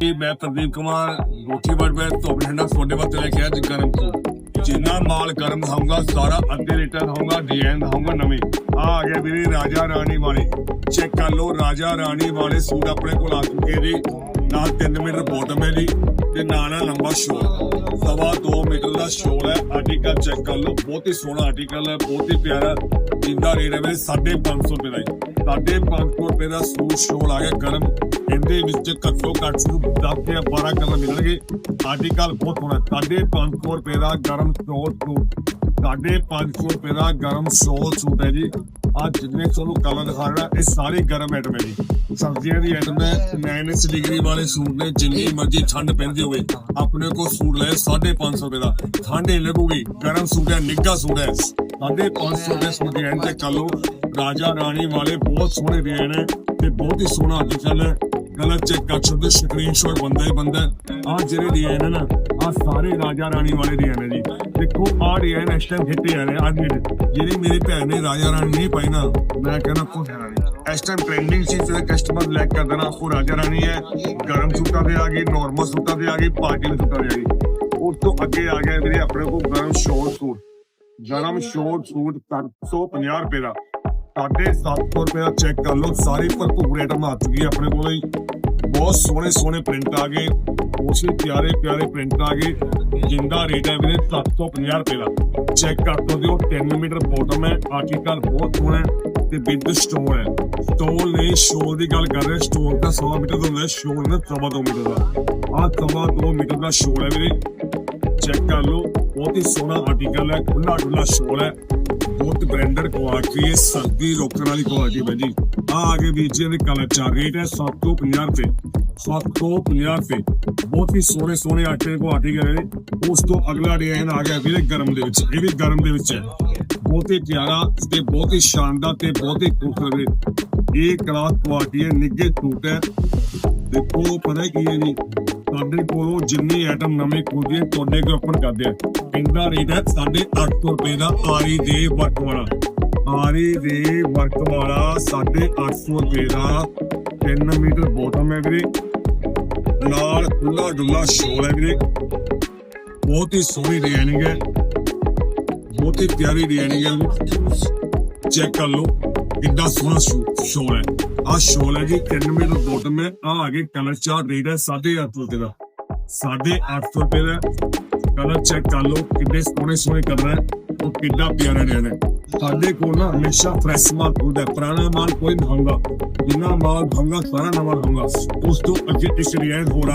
ਮੈਂ ਪ੍ਰਦੀਪ ਕੁਮਾਰ, ਰੋਟੀ ਵੜਵੇ ਤੋਂ ਬਠਿੰਡਾ ਤੁਹਾਡੇ ਵਾਸਤੇ ਲੈ ਕੇ ਆਇਆ ਗਰਮ ਤੋਂ ਜਿੰਨਾ ਮਾਲ ਗਰਮ ਹੋਊਗਾ, ਸਾਰਾ ਅੱਧੇ ਲੀਟਰ ਹੋਊਗਾ ਡਿਜ਼ਾਈਨ ਹੋਊਗਾ ਨਵੇਂ। ਆ ਆ ਗਏ ਵੀਰੇ ਰਾਜਾ ਰਾਣੀ ਵਾਲੇ। ਚੈੱਕ ਕਰ ਲਓ, ਰਾਜਾ ਰਾਣੀ ਵਾਲੇ ਸੂਟ ਆਪਣੇ ਕੋਲ ਆ ਚੁੱਕੇ ਜੀ ਨਾਲ 3 ਮੀਟਰ ਬੋਟਮ ਹੈ ਜੀ, ਤੇ ਨਾਲ ਹੈ ਲੰਬਾ ਸ਼ੋਲ। ਸਵਾ 2 ਮੀਟਰ ਦਾ ਸ਼ੋਲ ਹੈ ਆਰਟੀਕਲ ਚੈੱਕ ਕਰ ਲਓ। ਬਹੁਤ ਹੀ ਸੋਹਣਾ ਆਰਟੀਕਲ ਹੈ, ਬਹੁਤ ਹੀ ਪਿਆਰਾ, ਜਿੰਦਾ ਰੇਟ ਹੈ ਵੀਰੇ 550 ਰੁਪਏ ਦਾ ਜੀ। 550 ਰੁਪਏ ਦਾ ਸੂਟ, ਸ਼ੋਲ ਆ ਗਿਆ ਗਰਮ। ਦੇ ਵਿੱਚ ਘੱਟੋ ਘੱਟ ਨੂੰ 10 ਜਾਂ 12 ਕਲਰ ਮਿਲਣਗੇ। ਆਰਟੀਕਲ ਬਹੁਤ ਹੋਣਾ 550 ਰੁਪਏ ਦਾ ਗਰਮ ਸੂਟ। ਸੂਟ 550 ਰੁਪਏ ਦਾ ਗਰਮ ਸੋਲ ਸੂਟ ਹੈ ਜੀ। ਆ ਜਿੰਨੇ ਤੁਹਾਨੂੰ ਕਲਰ ਦਿਖਾ ਰਿਹਾ, ਇਹ ਸਾਰੇ ਗਰਮ ਆਈਟਮ ਹੈ ਜੀ। ਸਰਦੀਆਂ ਦੀ ਆਈਟਮ ਹੈ 9 ਡਿਗਰੀ ਵਾਲੇ ਸੂਟ ਨੇ, ਜਿੰਨੀ ਮਰਜ਼ੀ ਠੰਡ ਪੈਂਦੀ ਹੋਵੇ, ਆਪਣੇ ਕੋਲ ਸੂਟ ਲੈ 550 ਰੁਪਏ ਦਾ। ਠੰਡ ਹੀ ਲੱਗੂਗੀ, ਗਰਮ ਸੂਟ ਹੈ, ਨਿੱਘਾ ਸੂਟ ਹੈ। 550 ਰੁਪਏ ਸੂਟ ਦੀ ਐਂਡ ਤੇ ਕਰ ਰਾਜਾ ਰਾਣੀ ਵਾਲੇ ਬਹੁਤ ਸੋਹਣੇ ਡਿਜ਼ਾਈਨ ਹੈ ਤੇ ਬਹੁਤ ਹੀ ਸੋਹਣਾ ਅੱਜ ਕੱਲ੍ਹ ਗਲਤ ਚੈੱਕ ਕਰ ਸਕਦੇ ਸਕਰੀਨਸ਼ਾਟ ਬੰਦਾ ਹੀ ਬੰਦਾ। ਆ ਜਿਹੜੇ ਡਿਜ਼ਾਈਨ ਹੈ ਨਾ ਆ ਸਾਰੇ ਰਾਜਾ ਰਾਣੀ ਵਾਲੇ ਡਿਜ਼ਾਈਨ ਹੈ ਜੀ। ਦੇਖੋ ਆ ਡਿਜ਼ਾਈਨ ਇਸ ਟਾਈਮ ਹਿੱਟ ਆ ਰਹੇ ਅੱਜ ਜਿਹੜੀ ਮੇਰੀ ਭੈਣ ਨੇ ਰਾਜਾ ਰਾਣੀ ਨਹੀਂ ਪਾਈ ਨਾ, ਮੈਂ ਕਹਿੰਦਾ ਕੋ ਰਾਣੀ। ਇਸ ਟਾਈਮ ਟ੍ਰੈਂਡਿੰਗ ਸੀ ਤੇ ਕਸਟਮਰ ਲੈਕ ਕਰ ਦੇਣਾ, ਉਹ ਰਾਜਾ ਰਾਣੀ ਹੈ। ਗਰਮ ਸੂਟਾਂ ਦੇ ਆ ਗਏ ਨਾਰਮਲ ਸੂਟਾਂ ਦੇ ਆ ਗਏ ਪਾਰਟੀ ਸੂਟਾਂ ਦੇ ਆ ਗਏ ਉਸ ਤੋਂ ਅੱਗੇ ਆ ਗਿਆ ਵੀਰੇ ਆਪਣੇ ਕੋਲ ਗਰਮ ਸ਼ੋਰਟ ਸੂਟ। ਗਰਮ ਸ਼ੋਰਟ ਸੂਟ 750 ਰੁਪਏ ਦਾ। ਸਾਢੇ 700 ਰੁਪਏ ਦਾ ਚੈੱਕ ਕਰ ਲਓ, ਸਾਰੇ ਭਰਪੂਰ ਆਈਟਮ ਆ ਚੁੱਕੀ ਹੈ ਆਪਣੇ ਕੋਲ ਹੀ। ਬਹੁਤ ਸੋਹਣੇ ਸੋਹਣੇ ਪ੍ਰਿੰਟ ਆ ਗਏ। ਉਸੇ ਪਿਆਰੇ ਪਿਆਰੇ ਪ੍ਰਿੰਟ ਆ ਗਏ। ਜਿੰਦਾ ਰੇਟ ਹੈ ਵੀਰੇ 750 ਰੁਪਏ ਦਾ। ਚੈੱਕ ਕਰ ਸਕਦੇ ਹੋ 3 ਮੀਟਰ ਬੋਟਮ ਹੈ। ਆਰਟੀਕਲ ਬਹੁਤ ਸੋਹਣਾ ਹੈ ਤੇ ਵਿਦ ਸਟੋਲ ਹੈ। ਸਟੋਲ ਨੇ ਸ਼ੋਰ ਦੀ ਗੱਲ ਕਰ ਰਹੇ ਸਟੋਲ ਦਾ 100 ਮੀਟਰ ਦਾ ਹੁੰਦਾ ਸ਼ੋਰ ਸ਼ੋਲ ਦਾ 2 ਮੀਟਰ ਦਾ। ਆਹ ਸਵਾ 2 ਮੀਟਰ ਦਾ ਸ਼ੋਰ ਹੈ ਵੀਰੇ। ਚੈੱਕ ਕਰ ਲਓ, ਬਹੁਤ ਹੀ ਸੋਹਣਾ ਆਰਟੀਕਲ ਹੈ ਖੁੱਲਾ ਡੁੱਲਾ ਸ਼ੋਰ ਹੈ। ਬਹੁਤ ਬ੍ਰਾਂਡਡ ਕੁਆਲਿਟੀ ਹੈ, ਸਰਦੀ ਰੋਕਣ ਵਾਲੀ ਕੁਆਲਿਟੀ ਹੈ ਜੀ ਆ ਆਗੇ ਵੀਰ ਜੀ ਦੇ ਕਲਰ ਚਾਰ ਰੇਟ ਹੈ 750 ਰੁਪਏ 750 ਰੁਪਏ। ਬਹੁਤ ਹੀ ਸੋਹਣੇ ਸੋਹਣੇ ਆਟੇ ਕੋ ਆਰਟੀਕਲ ਹੈ ਉਸ ਤੋਂ ਅਗਲਾ ਡਿਜ਼ਾਈਨ ਆ ਗਿਆ ਵੀਰੇ ਗਰਮ ਦੇ ਵਿੱਚ, ਇਹ ਵੀ ਗਰਮ ਦੇ ਵਿੱਚ ਹੈ। ਬਹੁਤ ਹੀ ਪਿਆਰਾ ਤੇ ਬਹੁਤ ਹੀ ਸ਼ਾਨਦਾਰ ਤੇ ਬਹੁਤ ਹੀ ਖੂਬਸੂਰਤ ਇਹ ਕਲਾਸ ਕੁਆਲਿਟੀ ਹੈ ਨਿੱਗੇ ਸੂਟ ਹੈ। ਦੇਖੋ, ਪਤਾ ਕੀ ਹੈ ਜੀ। ਸਾਡੇ ਕੋਲੋਂ ਜਿੰਨੇ ਆਈਟਮ ਨਵੇਂ ਖੋਲਦੇ ਤੁਹਾਡੇ ਕੋਲ ਓਪਨ ਕਰਦੇ ਆ। ਇਹਦਾ ਰੇਟ ਹੈ 850 ਰੁਪਏ ਦਾ ਆਰੀ ਦੇ ਵਰਕ ਵਾਲਾ ਆਰੀ ਦੇ ਵਰਕ ਵਾਲਾ 850 ਰੁਪਏ ਦਾ। 3 ਮੀਟਰ ਬੋਟਮ ਹੈ ਵੀਰੇ। ਨਾਲ ਖੁੱਲਾ ਡੁੱਲਾ ਸ਼ੋਲ ਹੈ ਵੀਰੇ। ਬਹੁਤ ਹੀ ਸੋਹਣੀ ਡਿਜ਼ਾਈਨਿੰਗ ਹੈ। ਬਹੁਤ ਹੀ ਪਿਆਰੀ ਡਿਜ਼ਾਈਨਿੰਗ ਹੈ। ਚੈੱਕ ਕਰ ਲਓ, ਕਿੰਨਾ ਸੋਹਣਾ ਸ਼ੋਲ ਹੈ। ਆ ਸ਼ੋਲ ਹੈ ਜੀ 3 ਮੀਟਰ ਬੋਟਮ ਹੈ ਆ ਆਗੇ ਕਲਰ ਚਾਰਟ ਰੇਟ ਹੈ 850 ਰੁਪਏ ਦਾ। 850 ਰੁਪਏ ਦਾ। ਕਲਰ ਚੈੱਕ ਕਰ ਲਓ ਕਿੰਨੇ ਸੋਹਣੇ ਸੋਹਣੇ ਕਲਰ ਹੈ। ਉਹ ਕਿੰਨਾ ਪਿਆਰਾ ਰਹਿਣਾ ਹੈ। ਸਾਡੇ ਕੋਲ ਨਾ ਹਮੇਸ਼ਾ ਫਰੈਸ਼ ਮਾਲ ਹੁੰਦਾ ਹੈ। ਪੁਰਾਣਾ ਮਾਲ ਕੋਈ ਨਹੀਂ ਹੋਊਗਾ ਜਿੰਨਾ ਮਾਲ ਹੋਊਗਾ ਸਾਰਾ ਨਵਾਂ ਹੋਊਗਾ ਉਸ ਤੋਂ ਅੱਗੇ ਇੱਕ ਡਿਜ਼ਾਈਨ ਹੋ